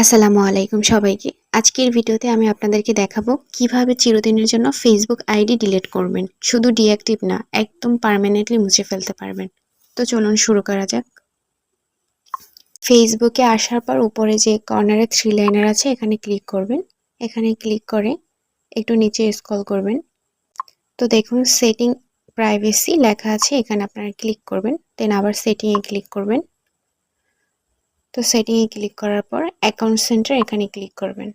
আসসালামু আলাইকুম সবাইকে। আজকের ভিডিওতে আমি আপনাদেরকে দেখাবো কীভাবে চিরদিনের জন্য ফেসবুক আইডি ডিলিট করবেন। শুধু ডিঅ্যাক্টিভ না, একদম পার্মানেন্টলি মুছে ফেলতে পারবেন। তো চলুন শুরু করা যাক। ফেসবুকে আসার পর উপরে যে কর্নারে থ্রি লাইনার আছে, এখানে ক্লিক করবেন। এখানে ক্লিক করে একটু নিচে স্ক্রল করবেন। তো দেখুন সেটিং প্রাইভেসি লেখা আছে, এখানে আপনারা ক্লিক করবেন। দেন আবার সেটিংয়ে ক্লিক করবেন। তো সেটিংয়ে ক্লিক করার পর অ্যাকাউন্ট সেন্টার এখানে ক্লিক করবেন।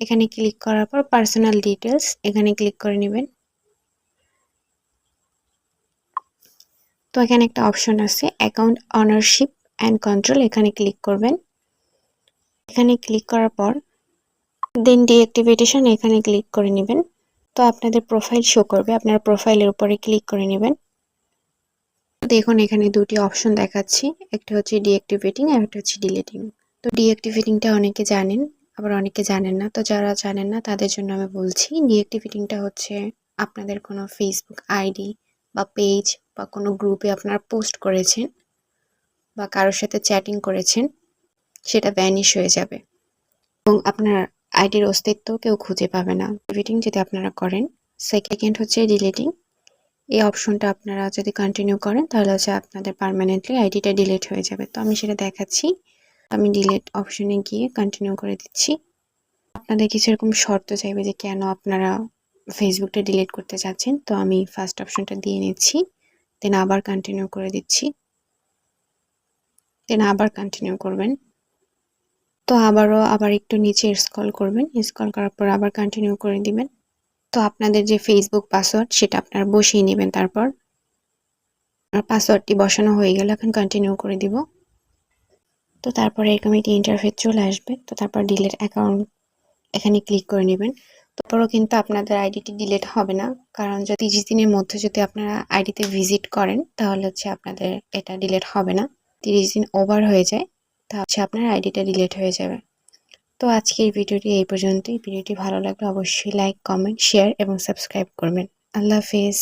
এখানে ক্লিক করার পর পার্সোনাল ডিটেলস এখানে ক্লিক করে নেবেন। তো এখানে একটা অপশন আছে অ্যাকাউন্ট অনারশিপ অ্যান্ড কন্ট্রোল এখানে ক্লিক করবেন। এখানে ক্লিক করার পর দেন ডিঅ্যাক্টিভেটেশন এখানে ক্লিক করে নেবেন। তো আপনাদের প্রোফাইল শো করবে, আপনার প্রোফাইলের উপরে ক্লিক করে নেবেন। দেখুন, এখানে দুটি অপশন দেখাচ্ছি। একটা হচ্ছে ডিঅ্যাক্টিভেটিং আর একটা হচ্ছে ডিলিটিং তো ডিঅ্যাক্টিভেটিংটা অনেকে জানেন, আবার অনেকে জানেন না। তো যারা জানেন না, তাদের জন্য আমি বলছি ডিঅ্যাক্টিভেটিংটা হচ্ছে আপনাদের কোনো ফেসবুক আইডি বা পেজ বা কোনো গ্রুপে আপনারা পোস্ট করেছেন বা কারোর সাথে চ্যাটিং করেছেন, সেটা ভ্যানিশ হয়ে যাবে। এবং আপনার আইডির অস্তিত্ব কেউ খুঁজে পাবে না। ডিলিটিং যদি আপনারা করেন সেকেন্ড হচ্ছে ডিলিটিং এই অপশনটা আপনারা যদি কন্টিনিউ করেন, তাহলে হচ্ছে আপনাদের পারমানেন্টলি আইডিটা ডিলিট হয়ে যাবে। তো আমি সেটা দেখাচ্ছি। আমি ডিলিট অপশনে গিয়ে কন্টিনিউ করে দিচ্ছি। আপনাদের কিছু এরকম শর্ত চাইবে যে কেন আপনারা ফেসবুকটা ডিলিট করতে চাচ্ছেন তো আমি ফার্স্ট অপশনটা দিয়ে নিচ্ছি। দেন আবার কন্টিনিউ করে দিচ্ছি। দেন আবার কন্টিনিউ করবেন। তো আবারও আবার একটু নিচে স্ক্রল করবেন। স্ক্রল করার পর আবার কন্টিনিউ করে দিবেন। তো আপনাদের যে ফেসবুক পাসওয়ার্ড সেটা আপনারা বসিয়ে নেবেন তারপর। পাসওয়ার্ডটি বসানো হয়ে গেলে, এখন কন্টিনিউ করে দিব। তো তারপরে এরকম একটি ইন্টারফেস চলে আসবে, তো তারপর ডিলেট অ্যাকাউন্ট এখানে ক্লিক করে নেবেন। তারপরও কিন্তু আপনাদের আইডিটি ডিলেট হবে না, কারণ যদি তিরিশ দিনের মধ্যে যদি আপনারা আইডিতে ভিজিট করেন, তাহলে হচ্ছে আপনাদের এটা ডিলেট হবে না। তিরিশ দিন ওভার হয়ে যায় তা হচ্ছে আপনার আইডিটা ডিলেট হয়ে যাবে। তো আজকের ভিডিওটি এই পর্যন্তই। ভিডিওটি ভালো লাগলে অবশ্যই লাইক কমেন্ট শেয়ার এবং সাবস্ক্রাইব করবেন। আল্লাহ হাফিজ।